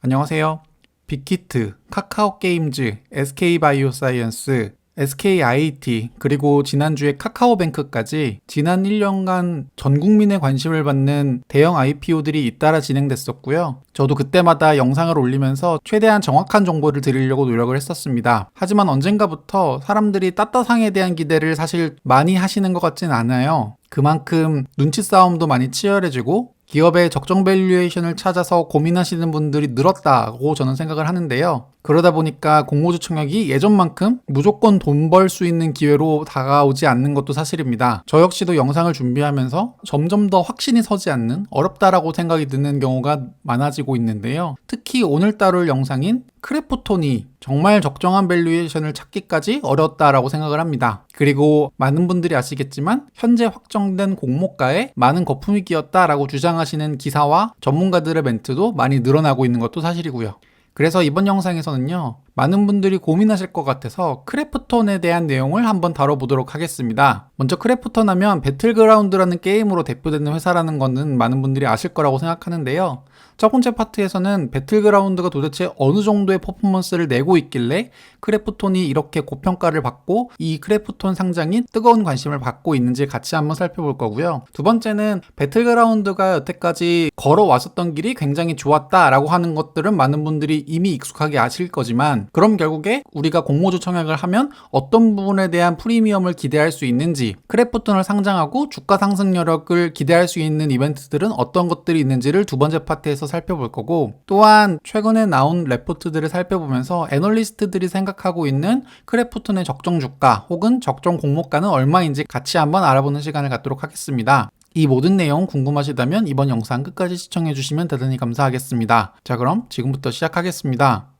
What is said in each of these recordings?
안녕하세요. 빅히트, 카카오게임즈, SK바이오사이언스, SKIT, 그리고 지난주에 카카오뱅크까지 지난 1년간 전 국민의 관심을 받는 대형 IPO들이 잇따라 진행됐었고요. 저도 그때마다 영상을 올리면서 최대한 정확한 정보를 드리려고 노력을 했었습니다. 하지만 언젠가부터 사람들이 따따상에 대한 기대를 사실 많이 하시는 것 같진 않아요. 그만큼 눈치 싸움도 많이 치열해지고 기업의 적정 밸류에이션을 찾아서 고민하시는 분들이 늘었다고 저는 생각을 하는데요. 그러다 보니까 공모주 청약이 예전만큼 무조건 돈 벌 수 있는 기회로 다가오지 않는 것도 사실입니다. 저 역시도 영상을 준비하면서 점점 더 확신이 서지 않는 어렵다라고 생각이 드는 경우가 많아지고 있는데요. 특히 오늘 다룰 영상인 크래프톤이 정말 적정한 밸류에이션을 찾기까지 어렵다라고 생각을 합니다. 그리고 많은 분들이 아시겠지만 현재 확정된 공모가에 많은 거품이 끼었다라고 주장 하시는 기사와 전문가들의 멘트도 많이 늘어나고 있는 것도 사실이고요. 그래서 이번 영상에서는요, 많은 분들이 고민하실 것 같아서 크래프톤에 대한 내용을 한번 다뤄보도록 하겠습니다. 먼저 크래프톤 하면 배틀그라운드라는 게임으로 대표되는 회사라는 것은 많은 분들이 아실 거라고 생각하는데요. 첫 번째 파트에서는 배틀그라운드가 도대체 어느 정도의 퍼포먼스를 내고 있길래 크래프톤이 이렇게 고평가를 받고 이 크래프톤 상장이 뜨거운 관심을 받고 있는지 같이 한번 살펴볼 거고요. 두 번째는 배틀그라운드가 여태까지 걸어왔었던 길이 굉장히 좋았다라고 하는 것들은 많은 분들이 이미 익숙하게 아실 거지만 그럼 결국에 우리가 공모주 청약을 하면 어떤 부분에 대한 프리미엄을 기대할 수 있는지 크래프톤을 상장하고 주가 상승 여력을 기대할 수 있는 이벤트들은 어떤 것들이 있는지를 두 번째 파트에서 살펴볼 거고 또한 최근에 나온 레포트들을 살펴보면서 애널리스트들이 생각하고 있는 크래프톤의 적정 주가 혹은 적정 공모가는 얼마인지 같이 한번 알아보는 시간을 갖도록 하겠습니다. 이 모든 내용 궁금하시다면 이번 영상 끝까지 시청해 주시면 대단히 감사하겠습니다. 자 그럼 지금부터 시작하겠습니다.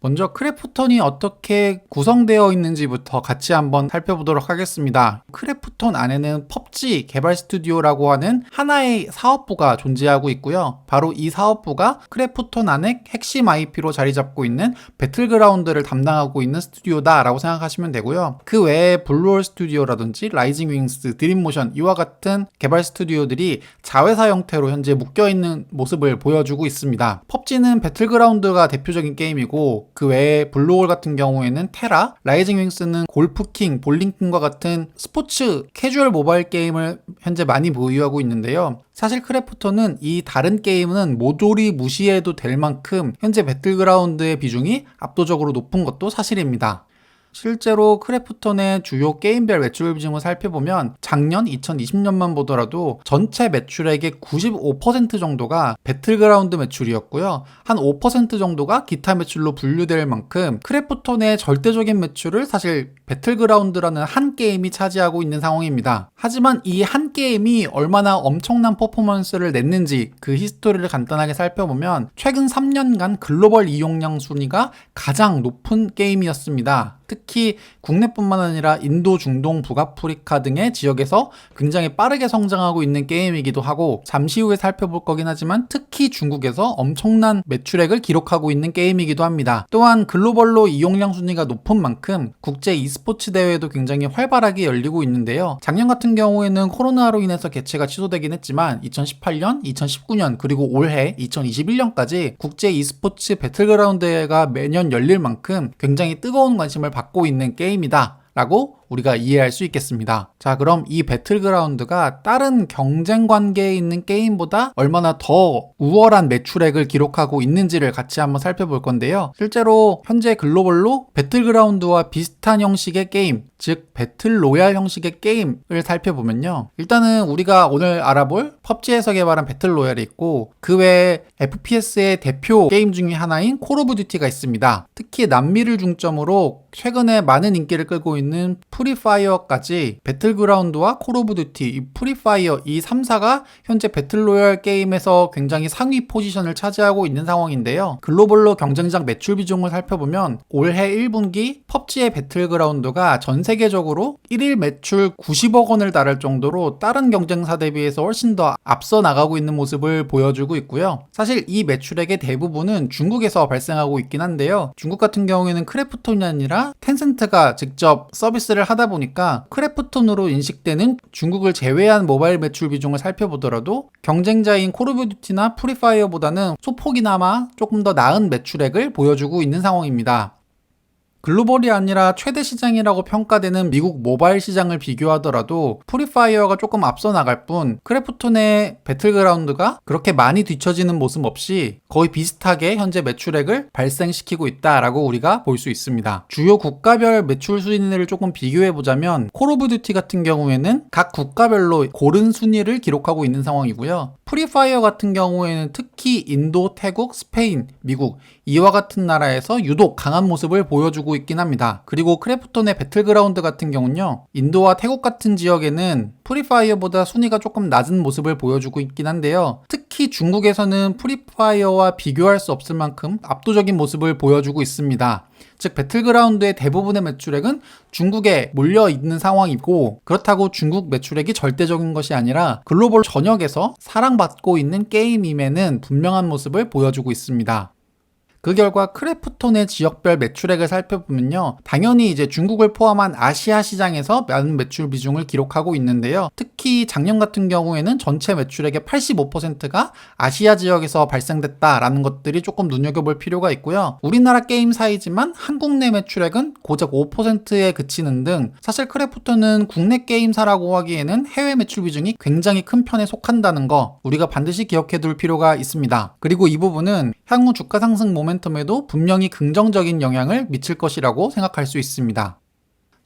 먼저 크래프톤이 어떻게 구성되어 있는지부터 같이 한번 살펴보도록 하겠습니다. 크래프톤 안에는 펍지 개발 스튜디오라고 하는 하나의 사업부가 존재하고 있고요. 바로 이 사업부가 크래프톤 안에 핵심 IP로 자리 잡고 있는 배틀그라운드를 담당하고 있는 스튜디오다라고 생각하시면 되고요. 그 외에 블루홀 스튜디오라든지 라이징 윙스, 드림모션 이와 같은 개발 스튜디오들이 자회사 형태로 현재 묶여 있는 모습을 보여주고 있습니다. 펍지는 배틀그라운드가 대표적인 게임이고 그 외에 블루홀 같은 경우에는 테라, 라이징 윙스는 골프킹, 볼링킹과 같은 스포츠 캐주얼 모바일 게임을 현재 많이 보유하고 있는데요. 사실 크래프톤은 이 다른 게임은 모조리 무시해도 될 만큼 현재 배틀그라운드의 비중이 압도적으로 높은 것도 사실입니다. 실제로 크래프톤의 주요 게임별 매출 비중을 살펴보면 작년 2020년만 보더라도 전체 매출액의 95% 정도가 배틀그라운드 매출이었고요. 한 5% 정도가 기타 매출로 분류될 만큼 크래프톤의 절대적인 매출을 사실 배틀그라운드라는 한 게임이 차지하고 있는 상황입니다. 하지만 이 한 게임이 얼마나 엄청난 퍼포먼스를 냈는지 그 히스토리를 간단하게 살펴보면 최근 3년간 글로벌 이용량 순위가 가장 높은 게임이었습니다. 특히 국내뿐만 아니라 인도, 중동, 북아프리카 등의 지역에서 굉장히 빠르게 성장하고 있는 게임이기도 하고 잠시 후에 살펴볼 거긴 하지만 특히 중국에서 엄청난 매출액을 기록하고 있는 게임이기도 합니다. 또한 글로벌로 이용량 순위가 높은 만큼 국제 e스포츠 대회도 굉장히 활발하게 열리고 있는데요. 작년 같은 경우에는 코로나로 인해서 개최가 취소되긴 했지만 2018년, 2019년 그리고 올해 2021년까지 국제 e스포츠 배틀그라운드가 매년 열릴 만큼 굉장히 뜨거운 관심을 받고 있는 게임이다. 라고 우리가 이해할 수 있겠습니다. 자, 그럼 이 배틀그라운드가 다른 경쟁 관계에 있는 게임보다 얼마나 더 우월한 매출액을 기록하고 있는지를 같이 한번 살펴볼 건데요. 실제로 현재 글로벌로 배틀그라운드와 비슷한 형식의 게임, 즉 배틀 로얄 형식의 게임을 살펴보면요. 일단은 우리가 오늘 알아볼 펍지에서 개발한 배틀 로얄이 있고 그 외에 FPS의 대표 게임 중의 하나인 콜 오브 듀티가 있습니다. 특히 남미를 중점으로 최근에 많은 인기를 끌고 있는 프리파이어까지 배틀그라운드와 콜 오브 듀티, 이 프리파이어 이 3사가 현재 배틀로얄 게임에서 굉장히 상위 포지션을 차지하고 있는 상황인데요. 글로벌로 경쟁작 매출 비중을 살펴보면 올해 1분기 펍지의 배틀그라운드가 전 세계적으로 1일 매출 90억 원을 달할 정도로 다른 경쟁사 대비해서 훨씬 더 앞서 나가고 있는 모습을 보여주고 있고요. 사실 이 매출액의 대부분은 중국에서 발생하고 있긴 한데요. 중국 같은 경우에는 크래프톤이 아니라 텐센트가 직접 서비스를 하다 보니까 크래프톤으로 인식되는 중국을 제외한 모바일 매출 비중을 살펴보더라도 경쟁자인 콜 오브 듀티나 프리파이어보다는 소폭이나마 조금 더 나은 매출액을 보여주고 있는 상황입니다. 글로벌이 아니라 최대 시장이라고 평가되는 미국 모바일 시장을 비교하더라도 프리파이어가 조금 앞서 나갈 뿐 크래프톤의 배틀그라운드가 그렇게 많이 뒤처지는 모습 없이 거의 비슷하게 현재 매출액을 발생시키고 있다라고 우리가 볼 수 있습니다. 주요 국가별 매출 순위를 조금 비교해 보자면 콜 오브 듀티 같은 경우에는 각 국가별로 고른 순위를 기록하고 있는 상황이고요. 프리파이어 같은 경우에는 특히 인도, 태국, 스페인, 미국 이와 같은 나라에서 유독 강한 모습을 보여주고 있긴 합니다. 그리고 크래프톤의 배틀그라운드 같은 경우는요. 인도와 태국 같은 지역에는 프리파이어보다 순위가 조금 낮은 모습을 보여주고 있긴 한데요. 특히 중국에서는 프리파이어와 비교할 수 없을 만큼 압도적인 모습을 보여주고 있습니다. 즉 배틀그라운드의 대부분의 매출액은 중국에 몰려 있는 상황이고 그렇다고 중국 매출액이 절대적인 것이 아니라 글로벌 전역에서 사랑받고 있는 게임임에는 분명한 모습을 보여주고 있습니다. 그 결과 크래프톤의 지역별 매출액을 살펴보면요. 당연히 이제 중국을 포함한 아시아 시장에서 많은 매출 비중을 기록하고 있는데요. 특히 작년 같은 경우에는 전체 매출액의 85%가 아시아 지역에서 발생됐다라는 것들이 조금 눈여겨볼 필요가 있고요. 우리나라 게임 사이지만 한국 내 매출액은 고작 5%에 그치는 등 사실 크래프톤은 국내 게임사라고 하기에는 해외 매출 비중이 굉장히 큰 편에 속한다는 거 우리가 반드시 기억해 둘 필요가 있습니다. 그리고 이 부분은 향후 주가 상승 모멘텀에도 분명히 긍정적인 영향을 미칠 것이라고 생각할 수 있습니다.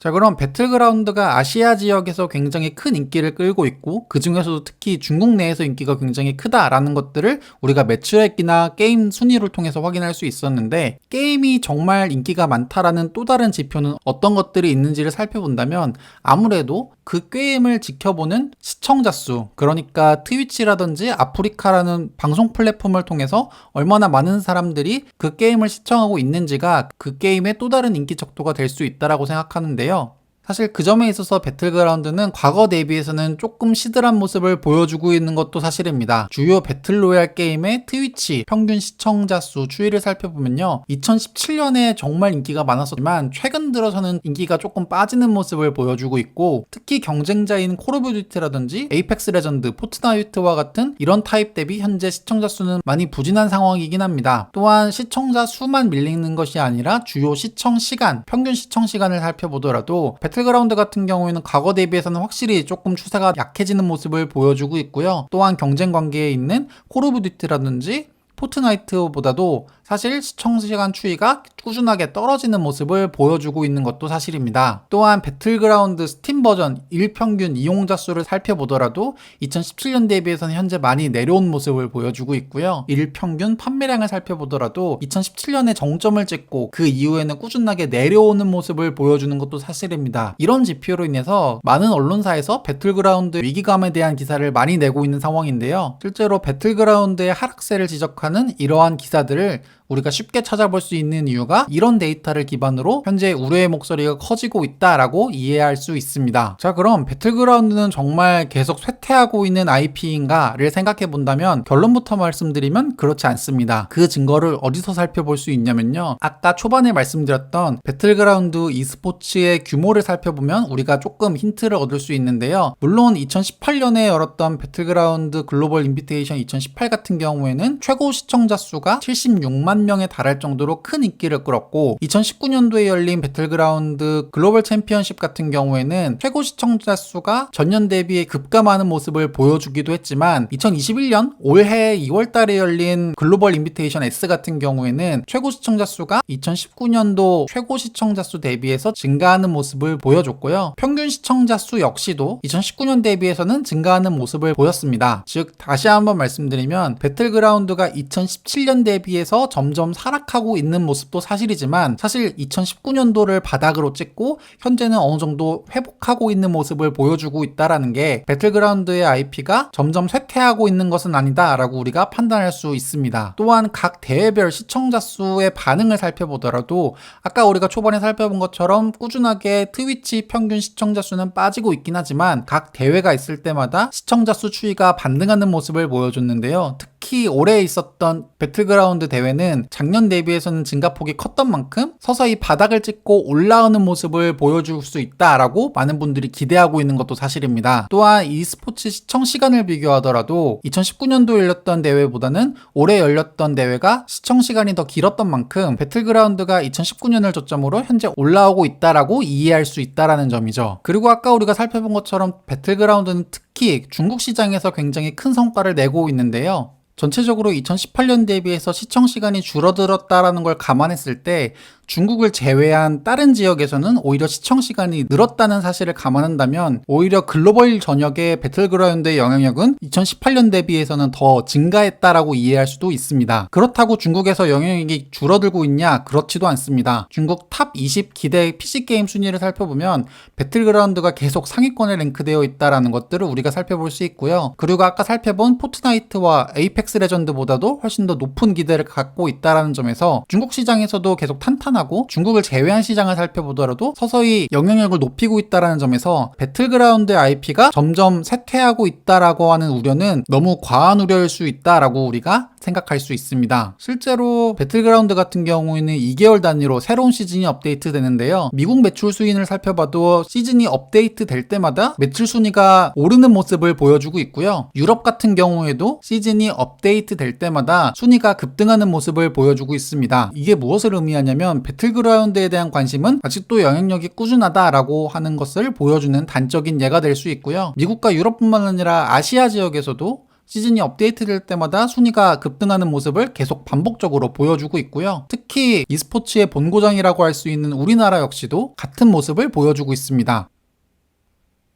자, 그럼 배틀그라운드가 아시아 지역에서 굉장히 큰 인기를 끌고 있고, 그 중에서도 특히 중국 내에서 인기가 굉장히 크다라는 것들을 우리가 매출액이나 게임 순위를 통해서 확인할 수 있었는데, 게임이 정말 인기가 많다라는 또 다른 지표는 어떤 것들이 있는지를 살펴본다면, 아무래도 그 게임을 지켜보는 시청자 수, 그러니까 트위치라든지 아프리카라는 방송 플랫폼을 통해서 얼마나 많은 사람들이 그 게임을 시청하고 있는지가 그 게임의 또 다른 인기 척도가 될 수 있다라고 생각하는데요. 있는데요. 사실 그 점에 있어서 배틀그라운드는 과거 대비해서는 조금 시들한 모습을 보여주고 있는 것도 사실입니다. 주요 배틀로얄 게임의 트위치 평균 시청자 수 추이를 살펴보면요. 2017년에 정말 인기가 많았었지만 최근 들어서는 인기가 조금 빠지는 모습을 보여주고 있고 특히 경쟁자인 콜 오브 듀티라든지 에이펙스 레전드, 포트나이트와 같은 이런 타입 대비 현재 시청자 수는 많이 부진한 상황이긴 합니다. 또한 시청자 수만 밀리는 것이 아니라 주요 시청 시간, 평균 시청 시간을 살펴보더라도 배틀그라운드 같은 경우에는 과거 대비해서는 확실히 조금 추세가 약해지는 모습을 보여주고 있고요. 또한 경쟁 관계에 있는 콜 오브 듀티라든지 포트나이트보다도 사실 시청 시간 추이가 꾸준하게 떨어지는 모습을 보여주고 있는 것도 사실입니다. 또한 배틀그라운드 스팀 버전 일평균 이용자 수를 살펴보더라도 2017년 대비해서는 현재 많이 내려온 모습을 보여주고 있고요. 일평균 판매량을 살펴보더라도 2017년에 정점을 찍고 그 이후에는 꾸준하게 내려오는 모습을 보여주는 것도 사실입니다. 이런 지표로 인해서 많은 언론사에서 배틀그라운드 위기감에 대한 기사를 많이 내고 있는 상황인데요. 실제로 배틀그라운드의 하락세를 지적하는 이러한 기사들을 우리가 쉽게 찾아볼 수 있는 이유가 이런 데이터를 기반으로 현재 우려의 목소리가 커지고 있다라고 이해할 수 있습니다. 자, 그럼 배틀그라운드는 정말 계속 쇠퇴하고 있는 IP인가를 생각해 본다면 결론부터 말씀드리면 그렇지 않습니다. 그 증거를 어디서 살펴볼 수 있냐면요. 아까 초반에 말씀드렸던 배틀그라운드 e스포츠의 규모를 살펴보면 우리가 조금 힌트를 얻을 수 있는데요. 물론 2018년에 열었던 배틀그라운드 글로벌 인비테이션 2018 같은 경우에는 최고 시청자 수가 76만 명에 달할 정도로 큰 인기를 끌었고 2019년도에 열린 배틀그라운드 글로벌 챔피언십 같은 경우에는 최고 시청자 수가 전년 대비에 급감하는 모습을 보여주기도 했지만 2021년 올해 2월 달에 열린 글로벌 인비테이션 S 같은 경우에는 최고 시청자 수가 2019년도 최고 시청자 수 대비해서 증가하는 모습을 보여줬고요. 평균 시청자 수 역시도 2019년 대비해서는 증가하는 모습을 보였습니다. 즉 다시 한번 말씀드리면 배틀그라운드가 2017년 대비해서 점점 사락하고 있는 모습도 사실이지만 사실 2019년도를 바닥으로 찍고 현재는 어느 정도 회복하고 있는 모습을 보여주고 있다라는 게 배틀그라운드의 IP가 점점 쇠퇴하고 있는 것은 아니다라고 우리가 판단할 수 있습니다. 또한 각 대회별 시청자 수의 반응을 살펴보더라도 아까 우리가 초반에 살펴본 것처럼 꾸준하게 트위치 평균 시청자 수는 빠지고 있긴 하지만 각 대회가 있을 때마다 시청자 수 추이가 반등하는 모습을 보여줬는데요. 특히 올해 있었던 배틀그라운드 대회는 영향력은 작년 대비해서는 증가폭이 컸던 만큼 서서히 바닥을 찍고 올라오는 모습을 보여줄 수 있다라고 많은 분들이 기대하고 있는 것도 사실입니다. 또한 e스포츠 시청 시간을 비교하더라도 2019년도 열렸던 대회보다는 올해 열렸던 대회가 시청 시간이 더 길었던 만큼 배틀그라운드가 2019년을 저점으로 현재 올라오고 있다라고 이해할 수 있다라는 점이죠. 그리고 아까 우리가 살펴본 것처럼 배틀그라운드는 특히 중국 시장에서 굉장히 큰 성과를 내고 있는데요. 전체적으로 2018년 대비해서 시청 시간이 줄어들었다라는 걸 감안했을 때 중국을 제외한 다른 지역에서는 오히려 시청 시간이 늘었다는 사실을 감안한다면 오히려 글로벌 전역의 배틀그라운드의 영향력은 2018년 대비해서는 더 증가했다라고 이해할 수도 있습니다. 그렇다고 중국에서 영향력이 줄어들고 있냐? 그렇지도 않습니다. 중국 탑 20 기대 PC게임 순위를 살펴보면 배틀그라운드가 계속 상위권에 랭크되어 있다라는 것들을 우리가 살펴볼 수 있고요. 그리고 아까 살펴본 포트나이트와 에이펙스 레전드보다도 훨씬 더 높은 기대를 갖고 있다라는 점에서 중국 시장에서도 계속 탄탄 하고 중국을 제외한 시장을 살펴보더라도 서서히 영향력을 높이고 있다라는 점에서 배틀그라운드 IP가 점점 쇠퇴하고 있다라고 하는 우려는 너무 과한 우려일 수 있다라고 우리가 생각할 수 있습니다. 실제로 배틀그라운드 같은 경우에는 2개월 단위로 새로운 시즌이 업데이트 되는데요. 미국 매출 수인을 살펴봐도 시즌이 업데이트 될 때마다 매출 순위가 오르는 모습을 보여주고 있고요. 유럽 같은 경우에도 시즌이 업데이트 될 때마다 순위가 급등하는 모습을 보여주고 있습니다. 이게 무엇을 의미하냐면 배틀그라운드에 대한 관심은 아직도 영향력이 꾸준하다라고 하는 것을 보여주는 단적인 예가 될 수 있고요. 미국과 유럽뿐만 아니라 아시아 지역에서도 시즌이 업데이트될 때마다 순위가 급등하는 모습을 계속 반복적으로 보여주고 있고요. 특히 e스포츠의 본고장이라고 할 수 있는 우리나라 역시도 같은 모습을 보여주고 있습니다.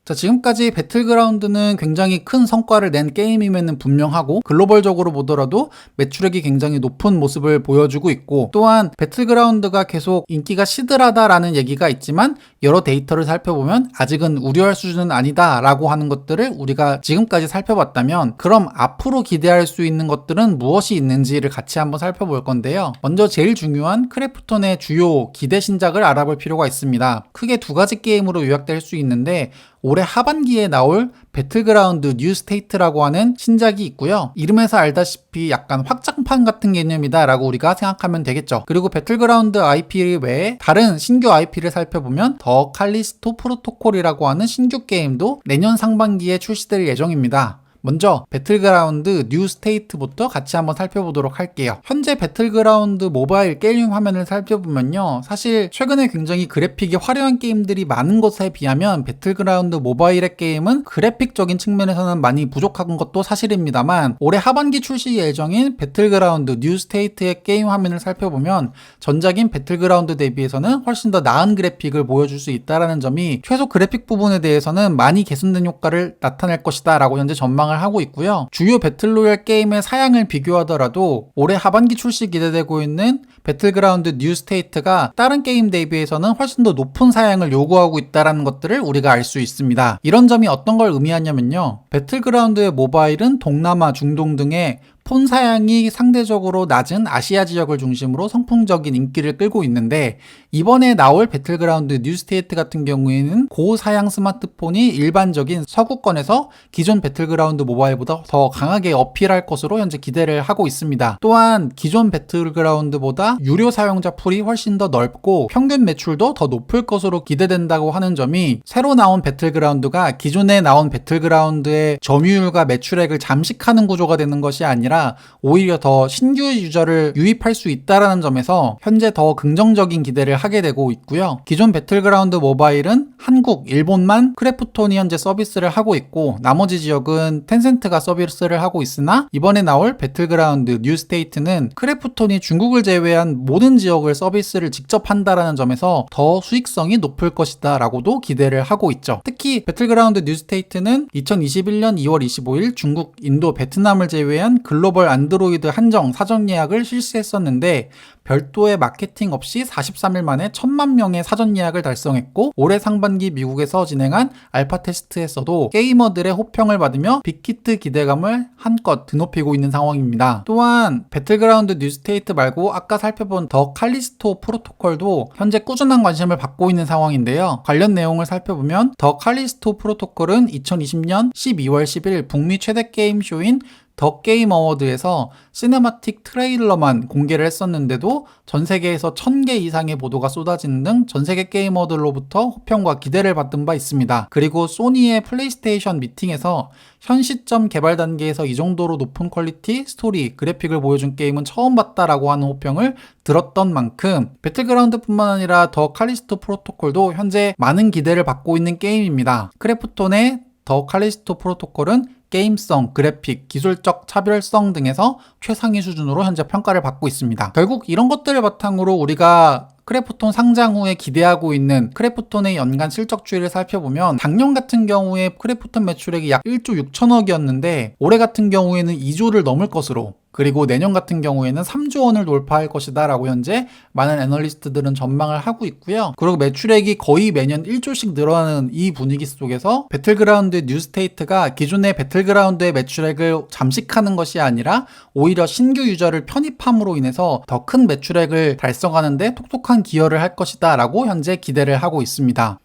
자, 지금까지 배틀그라운드는 굉장히 큰 성과를 낸 게임임에는 분명하고 글로벌적으로 보더라도 매출액이 굉장히 높은 모습을 보여주고 있고 또한 배틀그라운드가 계속 인기가 시들하다라는 얘기가 있지만 여러 데이터를 살펴보면 아직은 우려할 수준은 아니다라고 하는 것들을 우리가 지금까지 살펴봤다면 그럼 앞으로 기대할 수 있는 것들은 무엇이 있는지를 같이 한번 살펴볼 건데요. 먼저 제일 중요한 크래프톤의 주요 기대 신작을 알아볼 필요가 있습니다. 크게 두 가지 게임으로 요약될 수 있는데 올해 하반기에 나올 배틀그라운드 뉴 스테이트라고 하는 신작이 있고요. 이름에서 알다시피 약간 확장판 같은 개념이다라고 우리가 생각하면 되겠죠. 그리고 배틀그라운드 IP 외에 다른 신규 IP를 살펴보면 더 칼리스토 프로토콜이라고 하는 신규 게임도 내년 상반기에 출시될 예정입니다. 먼저 배틀그라운드 뉴 스테이트부터 같이 한번 살펴보도록 할게요. 현재 배틀그라운드 모바일 게임 화면을 살펴보면요. 사실 최근에 굉장히 그래픽이 화려한 게임들이 많은 것에 비하면 배틀그라운드 모바일의 게임은 그래픽적인 측면에서는 많이 부족한 것도 사실입니다만 올해 하반기 출시 예정인 배틀그라운드 뉴 스테이트의 게임 화면을 살펴보면 전작인 배틀그라운드 대비해서는 훨씬 더 나은 그래픽을 보여줄 수 있다는 점이 최소 그래픽 부분에 대해서는 많이 개선된 효과를 나타낼 것이다 라고 현재 전망을 하고 있고요. 주요 배틀로얄 게임의 사양을 비교하더라도 올해 하반기 출시 기대되고 있는 배틀그라운드 뉴 스테이트가 다른 게임 대비해서는 훨씬 더 높은 사양을 요구하고 있다는 것들을 우리가 알 수 있습니다. 이런 점이 어떤 걸 의미하냐면요. 배틀그라운드의 모바일은 동남아, 중동 등의 폰 사양이 상대적으로 낮은 아시아 지역을 중심으로 선풍적인 인기를 끌고 있는데 이번에 나올 배틀그라운드 뉴스테이트 같은 경우에는 고사양 스마트폰이 일반적인 서구권에서 기존 배틀그라운드 모바일보다 더 강하게 어필할 것으로 현재 기대를 하고 있습니다. 또한 기존 배틀그라운드보다 유료 사용자 풀이 훨씬 더 넓고 평균 매출도 더 높을 것으로 기대된다고 하는 점이 새로 나온 배틀그라운드가 기존에 나온 배틀그라운드의 점유율과 매출액을 잠식하는 구조가 되는 것이 아니라 아니라 오히려 더 신규 유저를 유입할 수 있다라는 점에서 현재 더 긍정적인 기대를 하게 되고 있고요. 기존 배틀그라운드 모바일은 한국, 일본만 크래프톤이 현재 서비스를 하고 있고 나머지 지역은 텐센트가 서비스를 하고 있으나 이번에 나올 배틀그라운드 뉴스테이트는 크래프톤이 중국을 제외한 모든 지역을 서비스를 직접 한다라는 점에서 더 수익성이 높을 것이다 라고도 기대를 하고 있죠. 특히 배틀그라운드 뉴스테이트는 2021년 2월 25일 중국, 인도, 베트남을 제외한 글로 글로벌 안드로이드 한정 사전 예약을 실시했었는데 별도의 마케팅 없이 43일 만에 1000만 명의 사전 예약을 달성했고 올해 상반기 미국에서 진행한 알파 테스트에서도 게이머들의 호평을 받으며 빅히트 기대감을 한껏 드높이고 있는 상황입니다. 또한 배틀그라운드 뉴스테이트 말고 아까 살펴본 더 칼리스토 프로토콜도 현재 꾸준한 관심을 받고 있는 상황인데요. 관련 내용을 살펴보면 더 칼리스토 프로토콜은 2020년 12월 10일 북미 최대 게임쇼인 더 게임 어워드에서 시네마틱 트레일러만 공개를 했었는데도 전 세계에서 1000개 이상의 보도가 쏟아지는 등 전 세계 게이머들로부터 호평과 기대를 받은 바 있습니다. 그리고 소니의 플레이스테이션 미팅에서 현 시점 개발 단계에서 이 정도로 높은 퀄리티, 스토리, 그래픽을 보여준 게임은 처음 봤다라고 하는 호평을 들었던 만큼 배틀그라운드뿐만 아니라 더 칼리스토 프로토콜도 현재 많은 기대를 받고 있는 게임입니다. 크래프톤의 더 칼리스토 프로토콜은 게임성, 그래픽, 기술적 차별성 등에서 최상위 수준으로 현재 평가를 받고 있습니다. 결국 이런 것들을 바탕으로 우리가 크래프톤 상장 후에 기대하고 있는 크래프톤의 연간 실적주의를 살펴보면 작년 같은 경우에 크래프톤 매출액이 약 1조 6천억이었는데 올해 같은 경우에는 2조를 넘을 것으로 그리고 내년 같은 경우에는 3조 원을 돌파할 것이다 라고 현재 많은 애널리스트들은 전망을 하고 있고요. 그리고 매출액이 거의 매년 1조씩 늘어나는 이 분위기 속에서 배틀그라운드 뉴스테이트가 기존의 배틀그라운드의 매출액을 잠식하는 것이 아니라 오히려 신규 유저를 편입함으로 인해서 더 큰 매출액을 달성하는데 톡톡한 기여를 할 것이다 라고 현재 기대를 하고 있습니다.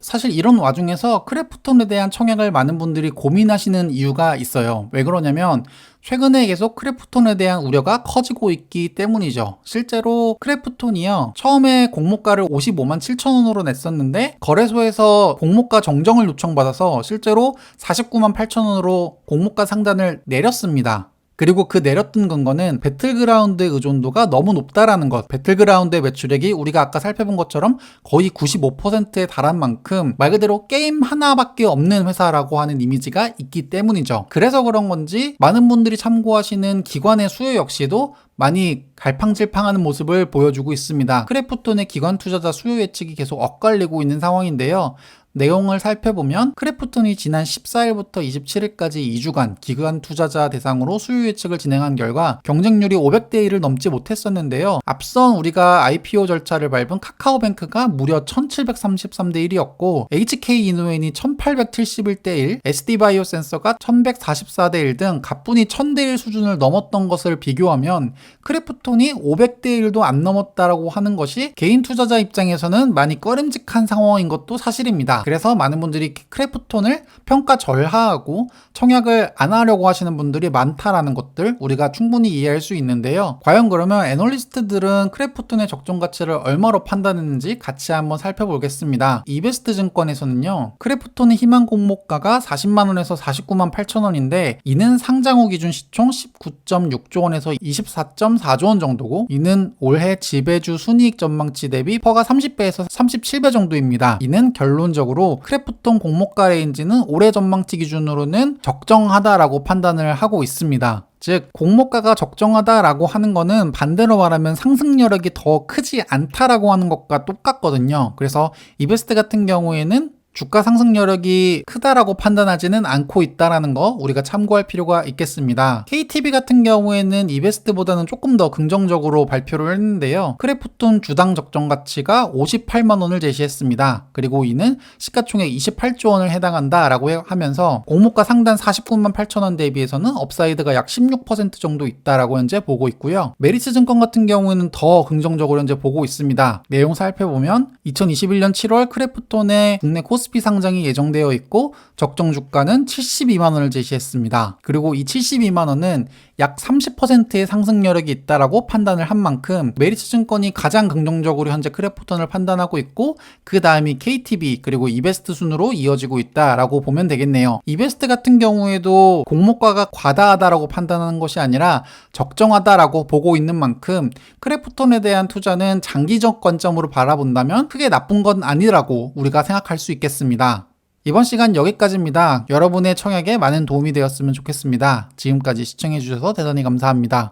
사실 이런 와중에서 크래프톤에 대한 청약을 많은 분들이 고민하시는 이유가 있어요. 왜 그러냐면 최근에 계속 크래프톤에 대한 우려가 커지고 있기 때문이죠. 실제로 크래프톤이요. 처음에 공모가를 55만 7천 원으로 냈었는데 거래소에서 공모가 정정을 요청받아서 실제로 49만 8천 원으로 공모가 상단을 내렸습니다. 그리고 그 내렸던 근거는 배틀그라운드의 의존도가 너무 높다라는 것. 배틀그라운드의 매출액이 우리가 아까 살펴본 것처럼 거의 95%에 달한 만큼 말 그대로 게임 하나밖에 없는 회사라고 하는 이미지가 있기 때문이죠. 그래서 그런 건지 많은 분들이 참고하시는 기관의 수요 역시도 많이 갈팡질팡하는 모습을 보여주고 있습니다. 크래프톤의 기관 투자자 수요 예측이 계속 엇갈리고 있는 상황인데요. 내용을 살펴보면 크래프톤이 지난 14일부터 27일까지 2주간 기관 투자자 대상으로 수요 예측을 진행한 결과 경쟁률이 500대 1을 넘지 못했었는데요. 앞선 우리가 IPO 절차를 밟은 카카오뱅크가 무려 1733대 1이었고 HK 이노엔이 1871대 1, SD바이오 센서가 1144대 1 등 가뿐히 1000대 1 수준을 넘었던 것을 비교하면 크래프톤이 500대 1도 안 넘었다라고 하는 것이 개인 투자자 입장에서는 많이 꺼림직한 상황인 것도 사실입니다. 그래서 많은 분들이 크래프톤을 평가 절하하고 청약을 안 하려고 하시는 분들이 많다라는 것들 우리가 충분히 이해할 수 있는데요. 과연 그러면 애널리스트들은 크래프톤의 적정 가치를 얼마로 판단했는지 같이 한번 살펴보겠습니다. 이베스트 증권에서는요. 크래프톤의 희망 공모가가 40만 원에서 49만 8천 원인데 이는 상장 후 기준 시총 19.6조 원에서 24.4조 원 정도고 이는 올해 지배주 순이익 전망치 대비 퍼가 30배에서 37배 정도입니다. 이는 결론적으로 기준으로 크래프톤 공모가 레인지는 올해 전망치 기준으로는 적정하다라고 판단을 하고 있습니다. 즉 공모가가 적정하다라고 하는 거는 반대로 말하면 상승 여력이 더 크지 않다라고 하는 것과 똑같거든요. 그래서 이베스트 같은 경우에는 주가 상승 여력이 크다라고 판단하지는 않고 있다라는 거 우리가 참고할 필요가 있겠습니다. KTB 같은 경우에는 이베스트보다는 조금 더 긍정적으로 발표를 했는데요. 크래프톤 주당 적정 가치가 58만 원을 제시했습니다. 그리고 이는 시가총액 28조 원을 해당한다라고 하면서 공모가 상단 49만 8천 원 대비해서는 업사이드가 약 16% 정도 있다라고 현재 보고 있고요. 메리츠 증권 같은 경우에는 더 긍정적으로 현재 보고 있습니다. 내용 살펴보면 2021년 7월 크래프톤의 국내 코스 코스피 상장이 예정되어 있고 적정 주가는 72만 원을 제시했습니다. 그리고 이 72만 원은 약 30%의 상승 여력이 있다라고 판단을 한 만큼 메리츠 증권이 가장 긍정적으로 현재 크래프톤을 판단하고 있고 그 다음이 KTB 그리고 이베스트 순으로 이어지고 있다라고 보면 되겠네요. 이베스트 같은 경우에도 공모가가 과다하다라고 판단하는 것이 아니라 적정하다라고 보고 있는 만큼 크래프톤에 대한 투자는 장기적 관점으로 바라본다면 크게 나쁜 건 아니라고 우리가 생각할 수 있겠습니다. 있겠습니다. 이번 시간 여기까지입니다. 여러분의 청약에 많은 도움이 되었으면 좋겠습니다. 지금까지 시청해주셔서 대단히 감사합니다.